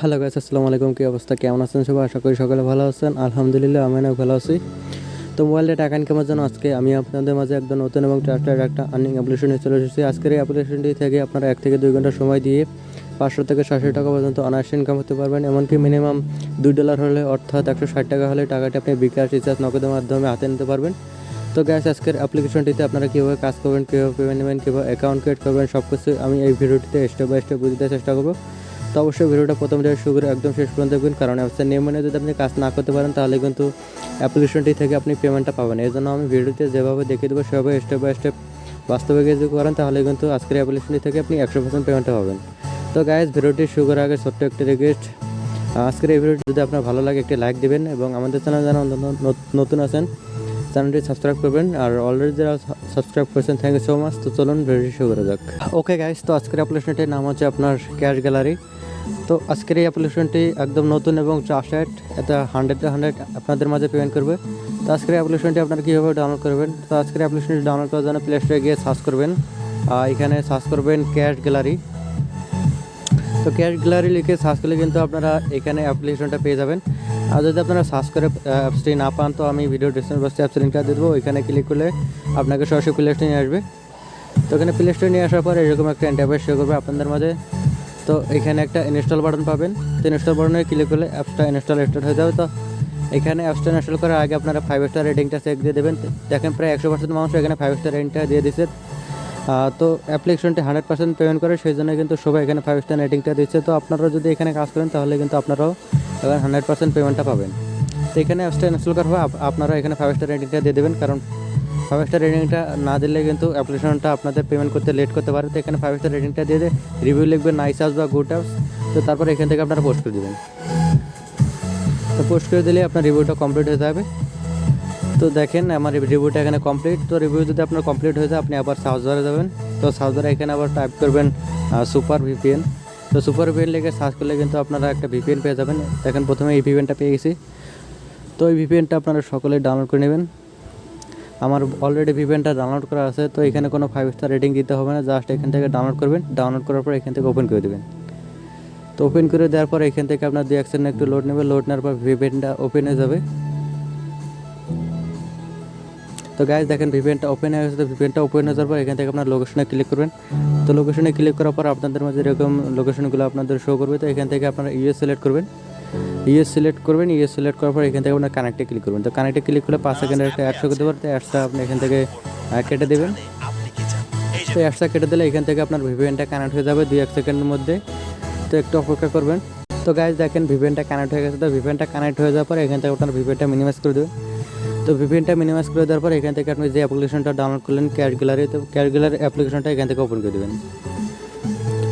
Hello guys, আসসালামু আলাইকুম, কী অবস্থা? কেমন আছেন সবাই? আশা করি সকলে ভালো আছেন। আলহামদুলিল্লাহ আমি অনেক ভালো আছি। তো মোবাইলটা টাকা ইনকামের জন্য আজকে আমি আপনাদের মাঝে একদম নতুন এবং ট্রাস্টেড একটা আর্নিং অ্যাপ্লিকেশন নিয়ে চলে এসেছি। আজকের এই অ্যাপ্লিকেশনটি থেকে আপনারা এক থেকে দুই ঘণ্টা সময় দিয়ে পাঁচশো থেকে ছশো টাকা পর্যন্ত অনায়াসে ইনকাম করতে পারবেন। এমনকি মিনিমাম দুই ডলার হলে অর্থাৎ একশো ষাট টাকা হলে টাকাটি আপনি বিকাশ রিচার্জ নগদের মাধ্যমে হাতে নিতে পারবেন। তো গ্যাস আজকের অ্যাপ্লিকেশনটিতে আপনারা কীভাবে কাজ করবেন, কীভাবে পেমেন্ট নেবেন, কীভাবে অ্যাকাউন্ট ক্রিয়েট করবেন সব কিছু আমি এই ভিডিওটিতে স্টেপ বাই স্টেপ বুঝতে চেষ্টা করব। তো অবশ্যই ভিডিওটা প্রথম থেকে শুরু করে একদম শেষ পর্যন্ত দেখবেন, কারণ অ্যাপসের নিয়ম যদি আপনি কাজ না করতে পারেন, তাহলে কিন্তু অ্যাপ্লিকেশনটি থেকে আপনি পেমেন্টটা পাবেন এই জন্য আমি ভিডিওতে যেভাবে দেখিয়ে দেবো, সেভাবে স্টেপ বাই স্টেপ বাস্তবে যদি করেন, তাহলে কিন্তু আজকের অ্যাপ্লিকেশনটি থেকে আপনি একশো পার্সেন্ট পেমেন্টটা পাবেন। তো গাইজ ভিডিওটি শুরু করার আগে ছোট্ট একটি রিকোয়েস্ট আজকের এই ভিডিওটি যদি আপনার ভালো লাগে, একটি লাইক দিবেন এবং আমাদের চ্যানেল যারা নতুন আছেন চ্যানেলটি সাবস্ক্রাইব করবেন। আর অলরেডি যারা সাবস্ক্রাইব করেছেন থ্যাংক ইউ সো মাচ তো চলুন ভিডিওটি শুরু করা যাক। ওকে গাইজ তো আজকের অ্যাপ্লিকেশনটির নাম হচ্ছে আপনার ক্যাশ গ্যালারি তো আজকের এই অ্যাপ্লিকেশনটি একদম নতুন এবং ট্রাস্টেড এটা হান্ড্রেড হান্ড্রেড আপনাদের মাঝে পেমেন্ট করবে। তো আজকের অ্যাপ্লিকেশনটি আপনারা কীভাবে ডাউনলোড করবেন? তো আজকের অ্যাপ্লিকেশনটি ডাউনলোড করার জন্য প্লে স্টোরে গিয়ে সার্চ করবেন। আর এখানে সার্চ করবেন ক্যাশ গ্যালারি তো ক্যাশ গ্যালারি লিখে সার্চ করলে কিন্তু আপনারা এখানে অ্যাপ্লিকেশনটা পেয়ে যাবেন। আর যদি আপনারা সার্চ করে অ্যাপসটি না পান, তো আমি ভিডিও ডিসক্রিপশন বক্সে অ্যাপস লিঙ্কটা দেবো। ওইখানে ক্লিক করলে আপনাকে সরাসরি প্লে স্টোরে নিয়ে আসবে। তো এখানে প্লে স্টোরে নিয়ে আসার পর এরকম একটা ইন্টারভেস শো করবে আপনাদের মাঝে। তো এখানে একটা ইনস্টল বাটন পাবেন। তো ইনস্টল বাটনে ক্লিক করলে অ্যাপসটা ইনস্টল স্টার্ট হয়ে যাবে। তো এখানে অ্যাপসটা ইনস্টল করার আগে আপনারা ফাইভ স্টার রেটিংটা চেক দিয়ে দেবেন। দেখেন প্রায় একশো পার্সেন্ট মানুষ এখানে ফাইভ স্টার রেটিংটা দিয়ে দিচ্ছে। তো অ্যাপ্লিকেশনটি হান্ড্রেড পার্সেন্ট পেমেন্ট করে, সেই জন্য কিন্তু সবাই এখানে ফাইভ স্টার রেটিংটা দিচ্ছে। তো আপনারাও যদি এখানে কাজ করেন, তাহলে কিন্তু আপনারাও এবার হান্ড্রেড পার্সেন্ট পেমেন্টটা পাবেন। তো এখানে অ্যাপসটা ইনস্টল করার পর আপনারা এখানে ফাইভ স্টার রেটিংটা দিয়ে দেবেন। কারণ ফাইভ স্টার রেটিংটা না দিলে কিন্তু অ্যাপ্লিকেশনটা আপনাদের পেমেন্ট করতে লেট করতে পারে। তো এখানে ফাইভ স্টার রেটিংটা দিয়ে দিয়ে রিভিউ লিখবেন নাইস হাউস বা গুড হাউস তো তারপর এখান থেকে আপনারা পোস্ট করে দেবেন। তো পোস্ট করে দিলে আপনার রিভিউটা কমপ্লিট হয়ে যাবে। তো দেখেন, আমার রিভিউটা এখানে কমপ্লিট তো রিভিউ যদি আপনার কমপ্লিট হয়ে যায়, আপনি আবার সাউজবারে যাবেন। তো সাউজবারে এখানে আবার টাইপ করবেন সুপার ভিপিএন তো সুপার ভিপিএন লিখে সার্চ করলে কিন্তু আপনারা একটা ভিপিএন পেয়ে যাবেন। দেখেন, প্রথমে এই ভিপিএনটা পেয়ে গেছি। তো এই ভিপিএনটা আপনারা সকলেই ডাউনলোড করে নেবেন। আমার অলরেডি ভিপিএনটা ডাউনলোড করা আছে, তো এখানে কোনো ফাইভ স্টার রেটিং দিতে হবে না জাস্ট এখান থেকে ডাউনলোড করবেন ডাউনলোড করার পর এখান থেকে ওপেন করে দেবেন। তো ওপেন করে দেওয়ার পর এখান থেকে আপনার দু এক একটু লোড নেবে লোড নেওয়ার পর ভিভেনটা ওপেন হয়ে যাবে। তো গাইজ দেখেন ভিপিএনটা ওপেন হয়ে গেছে, তো ভিপিএনটা ওপেন হয়ে যাওয়ার পর এখান থেকে আপনার লোকেশনে ক্লিক করবেন। তো লোকেশনে ক্লিক করার পর আপনাদের মাঝে এরকম লোকেশনগুলো আপনাদের শো করবে, তো এখান থেকে আপনারা ইউএস সিলেক্ট করবেন। ইউএস সিলেক্ট করবেন ইয়ে সিলেক্ট করার পর এখান থেকে আপনার কানেক্টে ক্লিক করবেন। তো কানেক্টে ক্লিক করলে পাঁচ সেকেন্ডের একটা অ্যাডস করতে পারতে অ্যাডসটা আপনি এখান থেকে কেটে দেবেন। তো অ্যাডসটা কেটে দিলে এখান থেকে আপনার ভিপিএনটা কানেক্ট হয়ে যাবে দুই এক সেকেন্ডের মধ্যে। তো একটু অপেক্ষা করবেন। তো গাইজ দেখেন ভিপিএনটা কানেক্ট হয়ে গেছে, তো ভিপিএনটা কানেক্ট হয়ে যাওয়ার পর এখান থেকে আপনার ভিপিএনটা মিনিমাইজ করে দেবেন। তো ভিপিএনটা মিনিমাইজ করে দেওয়ার পর এখান থেকে আপনি যে অ্যাপ্লিকেশনটা ডাউনলোড করলেন ক্যাশ গ্যালারি তো ক্যাশ গ্যালারি অ্যাপ্লিকেশনটা এখান থেকে ওপেন করে দেবেন।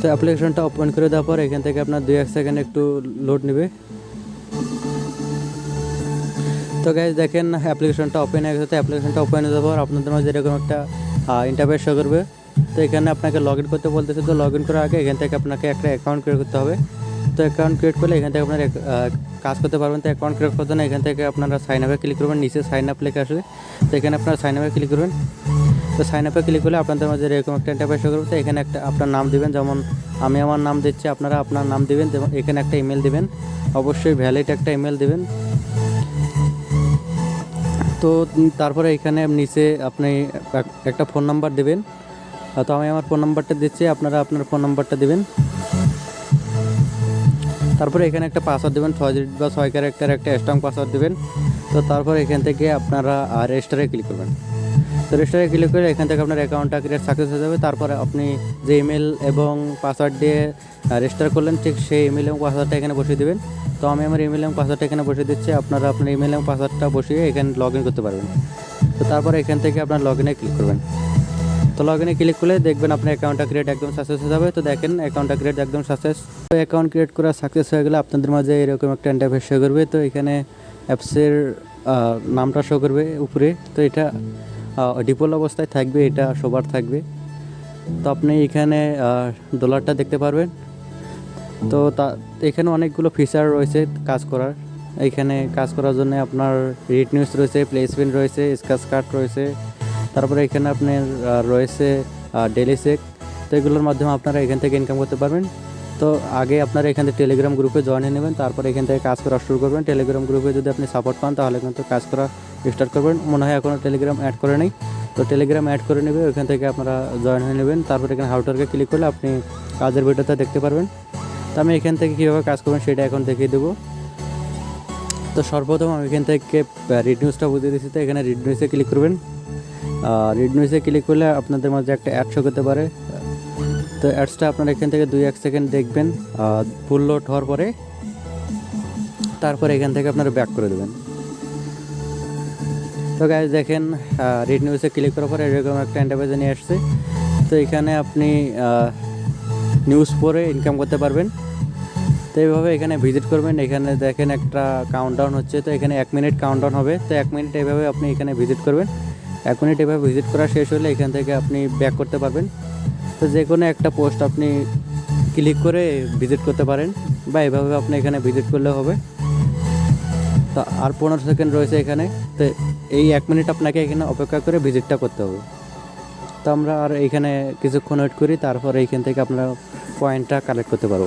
তো অ্যাপ্লিকেশনটা ওপেন করে দেওয়ার পর এখান থেকে আপনার দুই এক সেকেন্ড একটু লোড নেবে। তো গাইজ দেখেন অ্যাপ্লিকেশনটা ওপেন হয়ে গেছে। অ্যাপ্লিকেশনটা ওপেন হয়ে যাওয়ার আপনাদের মাঝে এরকম একটা ইন্টারভেস শো করবে। তো এখানে আপনাকে লগ ইন করতে বলতেছে। তো লগ ইন করার আগে এখান থেকে আপনাকে একটা অ্যাকাউন্ট ক্রিয়েট করতে হবে। তো অ্যাকাউন্ট ক্রিয়েট করলে এখান থেকে আপনার কাজ করতে পারবেন। তো অ্যাকাউন্ট ক্রিয়েট করতে না এখান থেকে আপনারা সাইন আপে ক্লিক করবেন। নিচে সাইন আপ লেখা আসবে। তো এখানে আপনারা সাইন আপে ক্লিক করবেন। তো সাইন আপে ক্লিক করলে আপনাদের মাঝে এরকম একটা ইন্টারভেস শো করবে। তো এখানে একটা আপনার নাম দিবেন। যেমন আমি আমার নাম দিচ্ছি, আপনারা আপনার নাম দিবেন। যেমন এখানে একটা ইমেল দিবেন। অবশ্যই ভ্যালিড একটা ইমেল দিবেন। তো তারপরে এখানে নিচে আপনি একটা ফোন নাম্বার দেবেন। তো আমি আমার ফোন নাম্বারটা দিচ্ছি, আপনারা আপনার ফোন নাম্বারটা দেবেন। তারপরে এখানে একটা পাসওয়ার্ড দেবেন, ছয় ডিজিট বা ছয় ক্যারেক্টার একটা স্ট্রং পাসওয়ার্ড দেবেন। তো তারপর এখান থেকে আপনারা আর রেজিস্টারে ক্লিক করবেন। তো রেজিস্টারে ক্লিক করে এখান থেকে আপনার অ্যাকাউন্টটা ক্রিয়েট সাকসেস হয়ে যাবে। তারপরে আপনি যে ইমেল এবং পাসওয়ার্ড দিয়ে রেজিস্টার করলেন, ঠিক সেই ইমেল এবং পাসওয়ার্ডটা এখানে বসিয়ে দেবেন। তো আমি আমার ইমেল এবং পাসওয়ার্ডটা এখানে বসিয়ে দিচ্ছি। আপনারা আপনার ইমেল এবং পাসওয়ার্ডটা বসিয়ে এখানে লগ ইন করতে পারবেন। তো তারপরে এখান থেকে আপনার লগ ইনে ক্লিক করবেন। তো লগ ইনে ক্লিক করলে দেখবেন আপনার অ্যাকাউন্টটা ক্রিয়েট একদম সাকসেস হয়ে যাবে। তো দেখেন অ্যাকাউন্টটা ক্রিয়েট একদম সাকসেস তো অ্যাকাউন্ট ক্রিয়েট করা সাকসেস হয়ে গেলে আপনাদের মাঝে এরকম একটা ইন্টারফেস শো করবে। তো এখানে অ্যাপসের নামটা শো করবে উপরে। তো এটা ডিপোল অবস্থায় থাকবে, এটা সবার থাকবে। তো আপনি এখানে ডলারটা দেখতে পারবেন। তো তা, এখানে অনেকগুলো ফিচার রয়েছে কাজ করার। এখানে কাজ করার জন্য আপনার রিট নিউজ রয়েছে প্লেসমেন্ট রয়েছে স্কাচ কার্ড রয়েছে। তারপরে এখানে আপনার রয়েছে ডেলি চেক তো এগুলোর মাধ্যমে আপনারা এখান থেকে ইনকাম করতে পারবেন। তো আগে আপনারা এখান থেকে টেলিগ্রাম গ্রুপে জয়েন হয়ে নেবেন, তারপর এখান থেকে কাজ করা শুরু করবেন। টেলিগ্রাম গ্রুপে যদি আপনি সাপোর্ট পান, তাহলে কিন্তু কাজ করা স্টার্ট করবেন। মনে হয় এখনও টেলিগ্রাম অ্যাড করে নেই। তো টেলিগ্রাম অ্যাড করে নেবে, ওখান থেকে আপনারা জয়েন হয়ে নেবেন। তারপর এখানে হাউটারকে ক্লিক করলে আপনি কাজের ভিডিওটা দেখতে পারবেন। তো আমি এখান থেকে কীভাবে কাজ করবেন সেটা এখন দেখিয়ে দেবো। তো সর্বপ্রথম আমি এখান থেকে রিড নিউজটা বুঝিয়ে দিচ্ছি তো এখানে রিড নিউজে ক্লিক করবেন। রিড নিউজে ক্লিক করলে আপনাদের মাঝে একটা অ্যাড শো করতে পারে। তো অ্যাডসটা আপনারা এখান থেকে দুই এক সেকেন্ড দেখবেন ফুল লোড হওয়ার পরে তারপরে এখান থেকে আপনারা ব্যাক করে দেবেন। তো গাইজ দেখেন রেড নিউজে ক্লিক করার পরে এরকম একটা ইন্টারভেজে নিয়ে আসছে। তো এখানে আপনি নিউজ পড়ে ইনকাম করতে পারবেন। তো এইভাবে এখানে ভিজিট করবেন। এখানে দেখেন একটা কাউন্টডাউন হচ্ছে। তো এখানে এক মিনিট কাউন্টডাউন হবে। তো এক মিনিট এইভাবে আপনি এখানে ভিজিট করবেন। এক মিনিট এভাবে ভিজিট করা শেষ হলে এখান থেকে আপনি ব্যাক করতে পারবেন। তো যে কোনো একটা পোস্ট আপনি ক্লিক করে ভিজিট করতে পারেন বা এভাবে আপনি এখানে ভিজিট করলে হবে। তো আর পনেরো সেকেন্ড রয়েছে এখানে, তো এই এক মিনিট আপনাকে এখানে অপেক্ষা করে ভিজিটটা করতে হবে। তো আমরা আর এইখানে কিছুক্ষণ ওয়েট করি, তারপর এইখান থেকে আপনারা পয়েন্টটা কালেক্ট করতে পারব।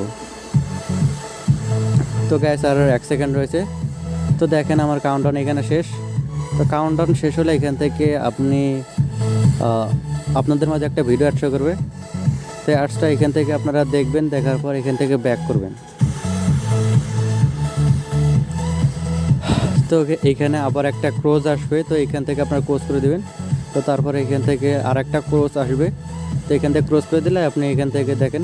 তো গ্যাস আর এক সেকেন্ড রয়েছে। তো দেখেন আমার কাউন্টডাউন এখানে শেষ। তো কাউন্টডাউন শেষ হলে এখান থেকে আপনি আপনাদের মাঝে একটা ভিডিও অ্যাড শো করবে। তো অ্যাডসটা এখান থেকে আপনারা দেখবেন, দেখার পর এখান থেকে ব্যাক করবেন। তো এইখানে আবার একটা ক্রোজ আসবে, তো এখান থেকে আপনারা ক্রোজ করে দেবেন। তো তারপরে এখান থেকে আর একটা ক্রোজ আসবে। তো এখান থেকে ক্রোজ করে দিলে আপনি এখান থেকে দেখেন,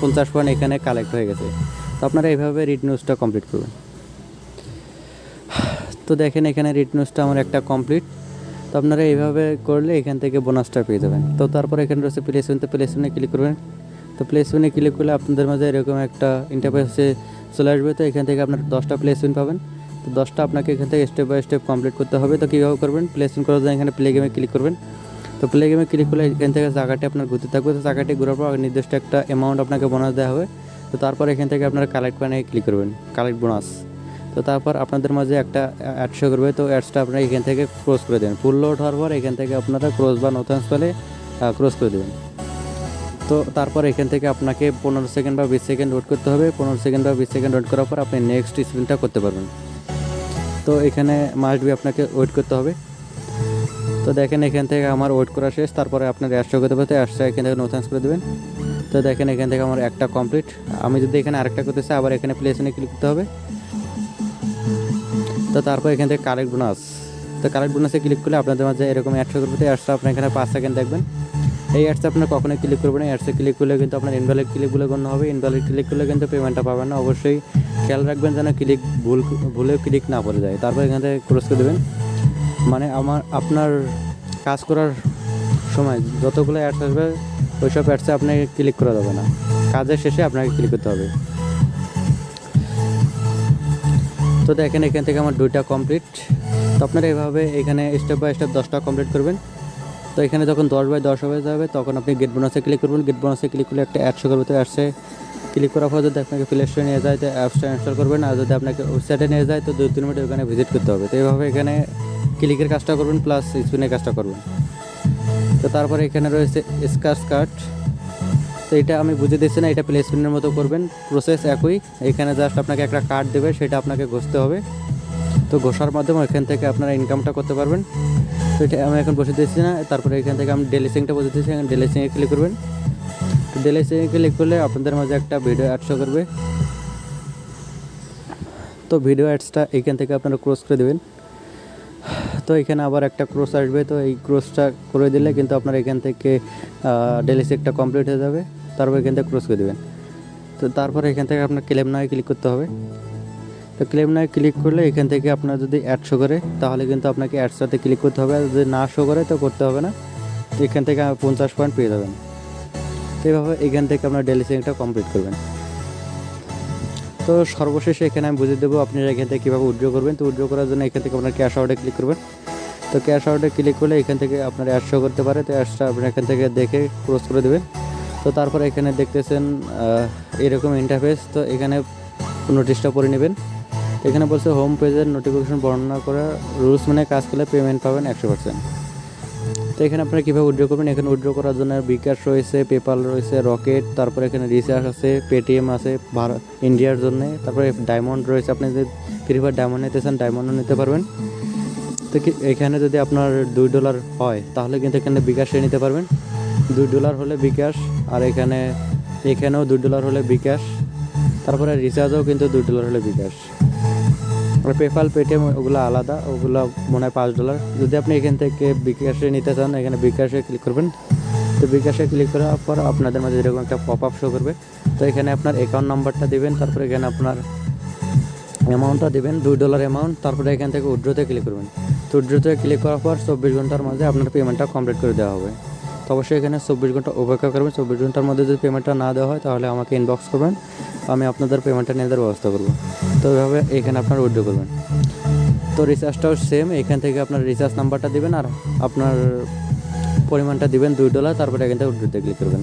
পঞ্চাশ পয়েন্ট এখানে কালেক্ট হয়ে গেছে। তো আপনারা এইভাবে রিড নিউজটা কমপ্লিট করবেন। তো দেখেন এখানে রিড নিউজটা আমার একটা কমপ্লিট তো আপনারা এইভাবে করলে এখান থেকে বোনাসটা পেয়ে যাবেন। তো তারপর এখানে রয়েছে প্লেসমেন্ট তো প্লেসমেন্টে ক্লিক করবেন। তো প্লেসমেন্টে ক্লিক করলে আপনাদের মাঝে এরকম একটা ইন্টারফেসে চলে আসবে। তো এখান থেকে আপনার দশটা প্লেসমেন্ট পাবেন। তো দশটা আপনাকে এখান থেকে স্টেপ বাই স্টেপ কমপ্লিট করতে হবে। তো কীভাবে করবেন? প্লেসমেন্ট করার জন্য এখানে প্লে গেমে ক্লিক করবেন। তো প্লে গেমে ক্লিক করলে এখান থেকে জায়গাটি আপনার ঘুরতে থাকবে। তো জায়গাটি ঘোরার পর নির্দিষ্ট একটা অ্যামাউন্ট আপনাকে বোনাস দেওয়া হবে। তো তারপর এখান থেকে আপনারা কালেক্ট বানিয়ে ক্লিক করবেন। কালেক্ট বোনাস তো তারপর আপনাদের মাঝে একটা অ্যাড শো করবে। তো অ্যাডসটা আপনারা এখান থেকে ক্রস করে দেবেন। ফুল লোড হওয়ার পর এখান থেকে আপনারা ক্রস বা নতুন পেলে ক্রস করে দেবেন। তো তারপর এখান থেকে আপনাকে পনেরো সেকেন্ড বা বিশ সেকেন্ড ওয়েট করতে হবে। পনেরো সেকেন্ড বা বিশ সেকেন্ড ওয়েট করার পর আপনি নেক্সট স্পিনটা করতে পারবেন। তো এখানে মাস্ট বি আপনাকে ওয়েট করতে হবে। তো দেখেন এখান থেকে আমার ওয়েট করা শেষ। তারপরে আপনার অ্যাডসটা করতে পারতে অ্যাডসটা এখান থেকে নতুন করে দেবেন। তো দেখেন এখান থেকে আমার একটা কমপ্লিট আমি যদি এখানে আরেকটা করতে চাই, আবার এখানে প্লেসনে ক্লিক করতে হবে। তো তারপর এখান থেকে কালেক্ট বোনাস তো কালেক্ট বোনাসে ক্লিক করলে আপনাদের মাঝে এরকম অ্যাডসটা করবে অ্যাডসটা আপনি এখানে পাঁচ সেকেন্ড দেখবেন। এই অ্যাডসে আপনার কখনোই ক্লিক করবেন না। অ্যাডসে ক্লিক করলে কিন্তু আপনার ইনভ্যালিড ক্লিকগুলো গণ্য হবে। ইনভ্যালিড ক্লিক করলে কিন্তু পেমেন্টটা পাবেন না। অবশ্যই খেয়াল রাখবেন যেন ক্লিক ভুল, ভুলেও ক্লিক না পড়ে যায়। তারপর এখান থেকে ক্রস করে দেবেন। মানে আমার, আপনার কাজ করার সময় যতগুলো অ্যাডস আসবে ওই সব অ্যাডসে আপনাকে ক্লিক করা যাবে না। কাজের শেষে আপনাকে ক্লিক করতে হবে। তো দেখেন, এখান থেকে আমার দুইটা কমপ্লিট তো আপনারা এভাবে এখানে স্টেপ বাই স্টেপ দশটা কমপ্লিট করবেন। তো এখানে যখন দশ বাই দশ হয়ে যাবে, তখন আপনি গেট বোনাসে ক্লিক করবেন। গেট বোনাসে ক্লিক করলে একটা অ্যাডশো করবে তো অ্যাডসে ক্লিক করার পর যদি আপনাকে প্লে স্টোরে নিয়ে যায়, তো অ্যাপসটা ইনস্টল করবেন। আর যদি আপনাকে ওয়েবসাইটে নিয়ে যায়, তো দুই, তিন মিনিট ওখানে ভিজিট করতে হবে। তো এইভাবে এখানে ক্লিকের কাজটা করবেন প্লাস স্পিনের কাজটা করবেন। তো তারপরে এখানে রয়েছে স্কার্স কার্ড তো এটা আমি বুঝে দিচ্ছি না, এটা প্লে স্পিনের মতো করবেন। প্রসেস একই, এখানে জাস্ট আপনাকে একটা কার্ড দেবে, সেটা আপনাকে ঘষতে হবে। তো ঘষার মাধ্যমে এখান থেকে আপনারা ইনকামটা করতে পারবেন। তো এটা আমি এখন বসে দিচ্ছি না, তারপরে এখান থেকে আমি ডেলি সিংটা বসে দিচ্ছি, এখানে ডেলি সিংয়ে ক্লিক করবেন। তো ডেলি সিংয়ে ক্লিক করলে আপনাদের মাঝে একটা ভিডিও অ্যাড শো করবে। তো ভিডিও অ্যাডসটা এখান থেকে আপনারা ক্রস করে দেবেন। তো এখানে আবার একটা ক্রস আসবে, তো এই ক্রসটা করে দিলে কিন্তু আপনার এখান থেকে ডেলি সিকটা কমপ্লিট হয়ে যাবে, তারপর এখান থেকে ক্রস করে দেবেন। তো তারপর এখান থেকে আপনার ক্লেম নয় ক্লিক করতে হবে। তো ক্লেম নয় ক্লিক করলে এখান থেকে আপনার যদি অ্যাড শো করে, তাহলে কিন্তু আপনাকে অ্যাডসটাতে ক্লিক করতে হবে। আর যদি না শো করে, তো করতে হবে না। তো এখান থেকে পঞ্চাশ পয়েন্ট পেয়ে যাবেন। তো এইভাবে এখান থেকে আপনার ডেলি সিংটা কমপ্লিট করবেন। তো সর্বশেষে এখানে আমি বুঝিয়ে দেবো আপনি এখান থেকে কীভাবে উইথড্র করবেন। তো উইথড্র করার জন্য এখান থেকে আপনার ক্যাশ আউটে ক্লিক করবেন। তো ক্যাশ আউটে ক্লিক করলে এখান থেকে আপনার অ্যাড শো করতে পারে। তো অ্যাডসটা আপনি এখান থেকে দেখে ক্রস করে দেবেন। তো তারপরে এখানে দেখতেছেন এরকম ইন্টারফেস তো এখানে নোটিশটা পড়ে নেবেন। এখানে বলছে হোম পেজের নোটিফিকেশন বর্ণনা করা রুলস মানে কাজ করলে পেমেন্ট পাবেন একশো পার্সেন্ট তো এখানে আপনারা কীভাবে উইড্রো করবেন? এখানে উইড্রো করার জন্য বিকাশ রয়েছে পেপাল রয়েছে রকেট তারপরে এখানে রিচার্জ আছে পেটিএম আছে ভারত ইন্ডিয়ার জন্য, তারপরে ডায়মন্ড রয়েছে। আপনি যদি ফ্রি ফায়ার ডায়মন্ড নিতে চান ডায়মন্ডও নিতে পারবেন। তো এখানে যদি আপনার দুই ডলার হয়, তাহলে কিন্তু এখানে বিকাশে নিতে পারবেন। দুই ডলার হলে বিকাশ, আর এখানে এখানেও দুই ডলার হলে বিকাশ। তারপরে রিচার্জও কিন্তু দুই ডলার হলে বিকাশ। আর পেপাল পেটিএম ওগুলো আলাদা, ওগুলো মনে হয় পাঁচ ডলার যদি আপনি এখান থেকে বিকাশে নিতে চান, এখানে বিকাশে ক্লিক করবেন। তো বিকাশে ক্লিক করার পর আপনাদের মাঝে এরকম একটা পপ আপ শো করবে। তো এখানে আপনার অ্যাকাউন্ট নাম্বারটা দিবেন, তারপরে এখানে আপনার অ্যামাউন্টটা দিবেন, দুই ডলার অ্যামাউন্ট তারপরে এখান থেকে উইড্রোতে ক্লিক করবেন। তো উইড্রোতে ক্লিক করার পর চব্বিশ ঘণ্টার মধ্যে আপনার পেমেন্টটা কমপ্লিট করে দেওয়া হবে। তো অবশ্যই এখানে চব্বিশ ঘণ্টা অপেক্ষা করবেন। চব্বিশ ঘণ্টার মধ্যে যদি পেমেন্টটা না দেওয়া হয়, তাহলে আমাকে ইনবক্স করবেন। আমি আপনাদের পেমেন্টটা নিয়ে দেওয়ার ব্যবস্থা করব। তো এইভাবে এখানে আপনার উইড্রো করবেন। তো রিচার্জটাও সেম এখান থেকে আপনার রিচার্জ নাম্বারটা দিবেন আর আপনার পরিমাণটা দিবেন দুই ডলার তারপরে এখান থেকে উইড্রোতে ক্লিক করবেন।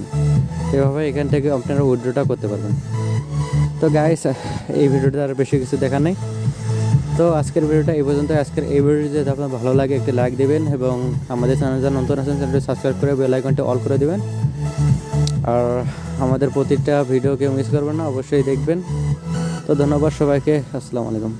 এভাবে এখান থেকে আপনারা উইড্রোটা করতে পারবেন। তো গাইস এই ভিডিওটা আর বেশি কিছু দেখার নেই। তো আজকের ভিডিওটা এই পর্যন্ত। আজকের এই ভিডিও যদি আপনার ভালো লাগে, একটি লাইক দেবেন এবং আমাদের চ্যানেল যারা নতুন আছেন, চ্যানেলটি সাবস্ক্রাইব করে বেল আইকনটি অল করে দেবেন। আর আমাদের প্রতিটা ভিডিওকে মিস করবেন না অবশ্যই দেখবেন। তো ধন্যবাদ সবাইকে আসসালামু আলাইকুম।